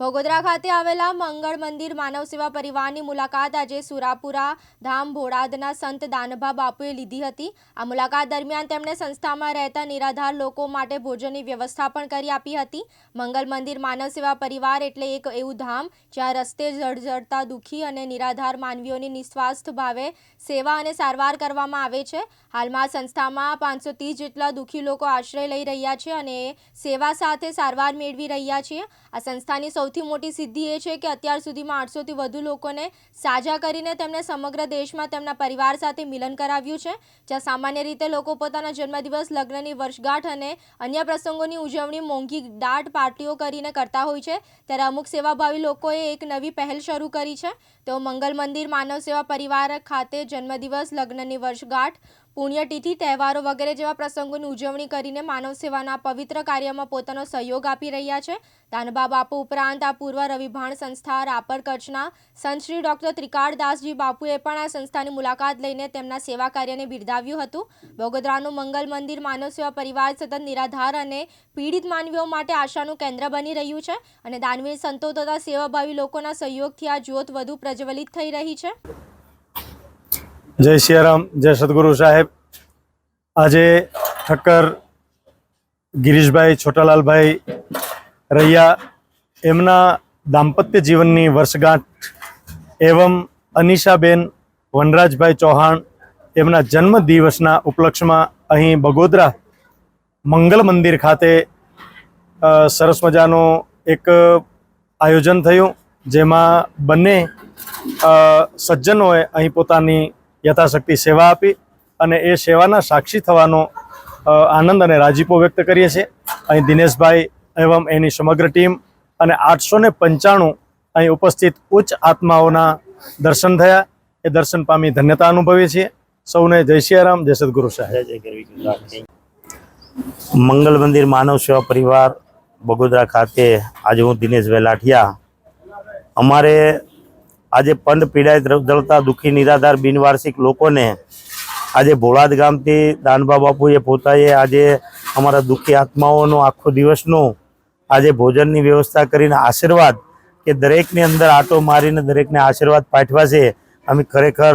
બગોદરા ખાતે આવેલા મંગળ મંદિર માનવ સેવા પરિવારની મુલાકાત આજે સુરાપુરા ધામ ભોળાદના સંત દાનભા બાપુએ લીધી હતી. આ મુલાકાત દરમિયાન તેમણે સંસ્થામાં રહેતા નિરાધાર લોકો માટે ભોજનની વ્યવસ્થા પણ કરી આપી હતી. મંગલ મંદિર માનવ સેવા પરિવાર એટલે એક એવું ધામ જ્યાં રસ્તે જળજળતા દુઃખી અને નિરાધાર માનવીઓની નિસ્વાર્થ ભાવે સેવા અને સારવાર કરવામાં આવે છે. હાલમાં સંસ્થામાં પાંચસો ત્રીસ જેટલા દુઃખી લોકો આશ્રય લઈ રહ્યા છે અને સેવા સાથે સારવાર મેળવી રહ્યા છે આ સંસ્થાની સૌથી મોટી સિદ્ધિ એ છે કે અત્યાર સુધીમાં આઠસોથી વધુ લોકોને સાજા કરીને તેમને સમગ્ર દેશમાં તેમના પરિવાર સાથે મિલન કરાવ્યું છે, જ્યાં સામાન્ય રીતે લોકો પોતાના જન્મદિવસ, લગ્નની વર્ષગાંઠ અને અન્ય પ્રસંગોની ઉજવણી મોંઘી દાટ પાર્ટીઓ કરીને કરતા હોય છે. ત્યારે અમુક સેવાભાવી લોકોએ એક નવી પહેલ શરૂ કરી છે. તેઓ મંગલ મંદિર, માનવ સેવા પરિવાર ખાતે જન્મદિવસ, લગ્નની વર્ષગાંઠ પુણ્યતિથિ, તહેવારો વગેરે જેવા પ્રસંગોની ઉજવણી કરીને માનવ સેવાના પવિત્ર કાર્યમાં પોતાનો સહયોગ આપી રહ્યા છે. દાનબા બાપુ ઉપરાંત આ પૂર્વ રવિભાણ સંસ્થા રાપર કચ્છના સંત શ્રી ડૉક્ટર ત્રિકાળદાસજી બાપુએ પણ આ સંસ્થાની મુલાકાત લઈને તેમના સેવા કાર્યને બિરદાવ્યું હતું. બગોદરાનું મંગલ મંદિર માનવ સેવા પરિવાર સતત નિરાધાર અને પીડિત માનવીઓ માટે આશાનું કેન્દ્ર બની રહ્યું છે અને દાનવીર સંતો તથા સેવાભાવી લોકોના સહયોગથી આ જ્યોત વધુ પ્રજ્વલિત થઈ રહી છે. જય સિયારામ, જય સદગુરુ સાહેબ. આજે ઠક્કર ગિરીશભાઈ છોટાલાલભાઈ રૈયા એમના દાંપત્ય જીવનની વર્ષગાંઠ એવમ અનિશાબેન વનરાજભાઈ ચૌહાણ એમના જન્મ દિવસના ઉપલક્ષમાં અહીં બગોદરા મંગલ મંદિર ખાતે સરસ મજાનું એક આયોજન થયું, જેમાં બંને સજ્જનોએ અહીં પોતાની યથાશક્તિ સેવા આપી અને એ સેવાના સાક્ષી થવાનો આનંદ અને રાજીપો વ્યક્ત કરીએ છીએ. અહીં દિનેશભાઈ એવમ એની સમગ્ર ટીમ અને આઠસો ને પંચાણું અહીં ઉપસ્થિત ઉચ્ચ આત્માઓના દર્શન થયા. એ દર્શન પામી ધન્યતા અનુભવીએ છીએ. સૌને જય સિયારામ જય સદગુરુ મંગલ મંદિર માનવ સેવા પરિવાર બગોદરા ખાતે આજે હું દિનેશભાઈ લાઠિયા અમારે આજે પંડ પીડાય દળતા દુઃખી નિરાધાર બિનવાર્ષિક લોકોને આજે ભોળાદ ગામથી દાનબા બાપુએ પોતાએ આજે અમારા દુઃખી આત્માઓનો આખો દિવસનું આજે ભોજનની વ્યવસ્થા કરીને આશીર્વાદ કે દરેકની અંદર આટો મારીને દરેકને આશીર્વાદ પાઠવા છે. અમે ખરેખર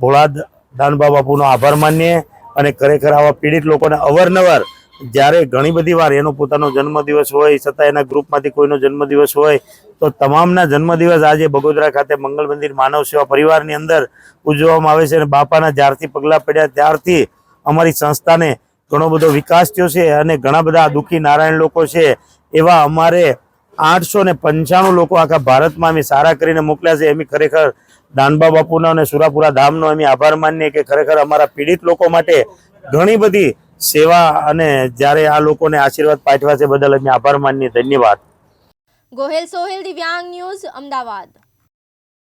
ભોળાદ દાનબા બાપુનો આભાર માનીએ અને ખરેખર આવા પીડિત લોકોને અવારનવાર જ્યારે ઘણી બધી વાર એનો પોતાનો જન્મદિવસ હોય છતાં એના ગ્રુપમાંથી કોઈનો જન્મદિવસ હોય, તો તમામના જન્મદિવસ આજે બગોદરા ખાતે મંગલ મંદિર માનવ સેવા પરિવારની અંદર ઉજવવામાં આવે છે અને બાપાના જ્યારથી પગલાં પડ્યા ત્યારથી અમારી સંસ્થાને ઘણો બધો વિકાસ થયો છે અને ઘણા બધા દુઃખી નારાયણ લોકો છે, એવા અમારે આઠસો ને પંચાણું લોકો આખા ભારતમાં અમે સારા કરીને મોકલ્યા છે. એમ ખરેખર દાનબા બાપુના અને સુરાપુરા ધામનો અમે આભાર માનીએ કે ખરેખર અમારા પીડિત લોકો માટે ઘણી બધી સેવા અને જ્યારે આ લોકોને આશીર્વાદ પાઠવા છે, બદલ અમે આભાર માનીએ. ધન્યવાદ. ગોહેલ સોહેલ દિવ્યાંગ ન્યૂઝ, અમદાવાદ.